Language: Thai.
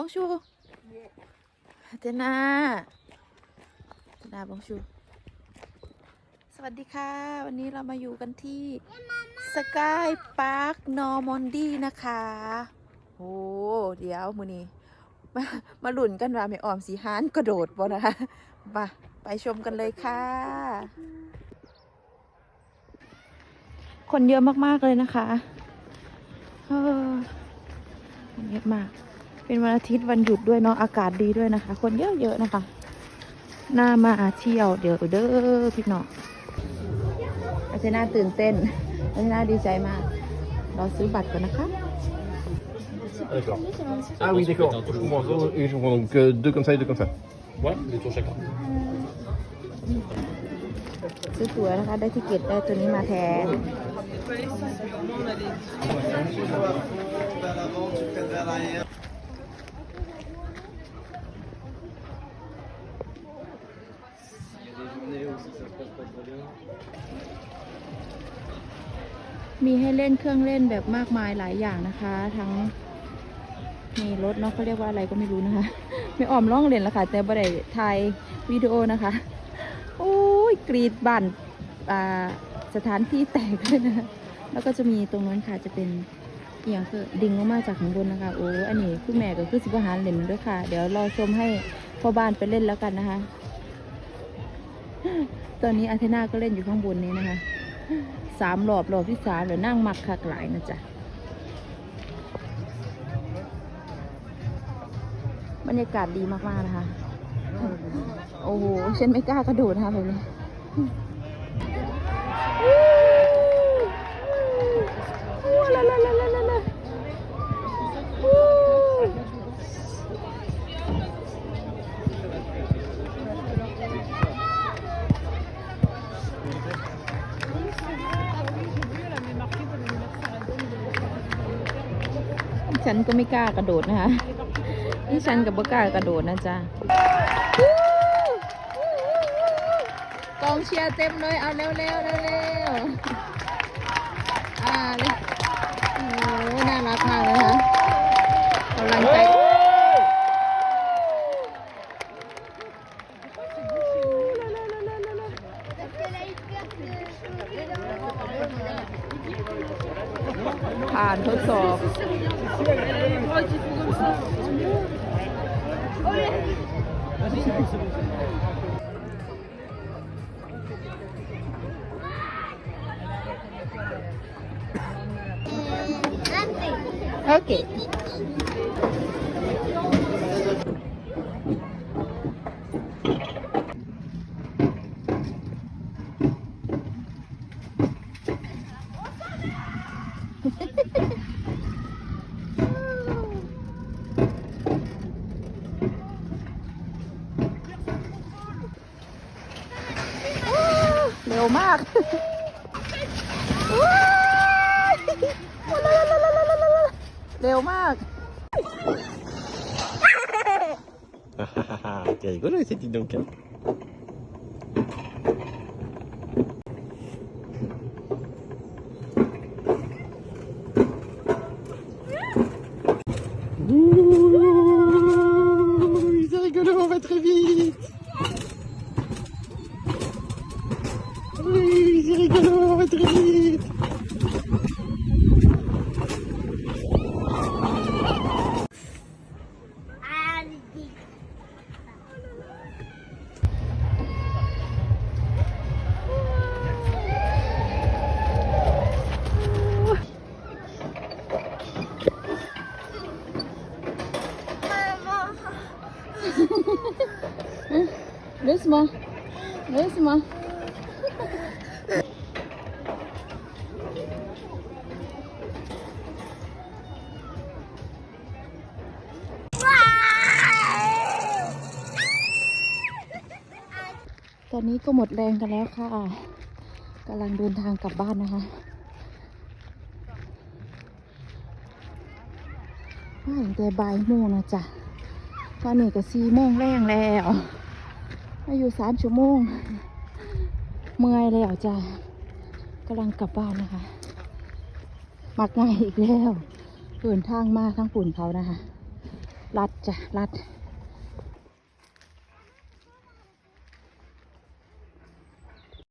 บองชูเจนาเจนาบองชู สวัสดีค่ะ วันนี้เรามาอยู่กันที่สกายพาร์คนอร์มอนดีนะคะโอ้เดี๋ยวมือนี้มามาหลุนกันว่าไม่ออมสีฮานกระโดดบ่นะคะมาไปชมกันเลยค่ะ คนเยอะมากๆเลยนะคะเออเยอะมาก เป็นวันอาทิตย์วันหยุดด้วยเนาะอากาศดีด้วยนะคะ คนเยอะๆนะคะน่ามาเที่ยวเดี๋ยวเด้อพี่น้องอาเจน่าตื่นเต้นอาเจน่าดีใจมากเราซื้อบัตรก่อนนะคะ D'accord. Ah oui, d'accord. Je comprends. Oui, je comprends. Donc euh, deux comme ça et deux comme ça. Ouais, deux tours chacun. ซื้อตั๋วนะคะ ได้ทิเกตได้ตัวนี้มาแทน มีให้เล่นเครื่องเล่นแบบมากมายหลายอย่างนะคะ ทั้งมีรถเนาะเขาเรียกว่าอะไรก็ไม่รู้นะคะ ไม่ออมล่องเล่นแล้วค่ะ แต่บ่ได้ถ่ายวิดีโอนะคะ โอ้ยกรีดบั่นอ่าสถานที่แตกเลยนะแล้วก็จะมีตรงนั้นค่ะจะเป็นอหย่างคือดิ่งลงมาจากข้างบนนะคะ โอ้อันนี้คุณแม่ก็คือสิบหารเล่นด้วยค่ะ เดี๋ยวรอชมให้พ่อบ้านไปเล่นแล้วกันนะคะ ตอนนี้อาเทนาก็เล่นอยู่ข้างบนนี้นะคะสามรอบรอบที่สามเดี๋ยวนั่งมักคักหลายนะจ๊ะบรรยากาศดีมากๆนะคะ โอ้โหฉันไม่กล้ากระโดดนะคะแบบนี้ ฉันก็ไม่กล้ากระโดดนะคะนี่ฉันกับบ่กล้ากระโดดนะจ๊ะกองเชียร์เต็มเลยเอาเร็วเร็วเร็วเร็วอ่าเลยโอ้น่ารักมากเลยค่ะกำลังใจผ่านทดสอบ โอเค เร็วมาก ว้าย เร็วมาก T'es rigolo cette idée donc. hein. Ouh, เลสมาเลสมาตอนนี้ก็หมดแรงกันแล้วค่ะกำลังเดินทางกลับบ้านนะคะว่าอย่างแต่บ่ายโมงนะจ๊ะตอนนี้ก็สี่โมงแรงแล้ว อยู่สามชั่วโมง เมื่อยแล้วจ้ะกำลังกลับบ้านนะคะมักง่ายอีกแล้วเดินทางมาทั้งฝุ่นเขานะคะลัดจ้ะลัด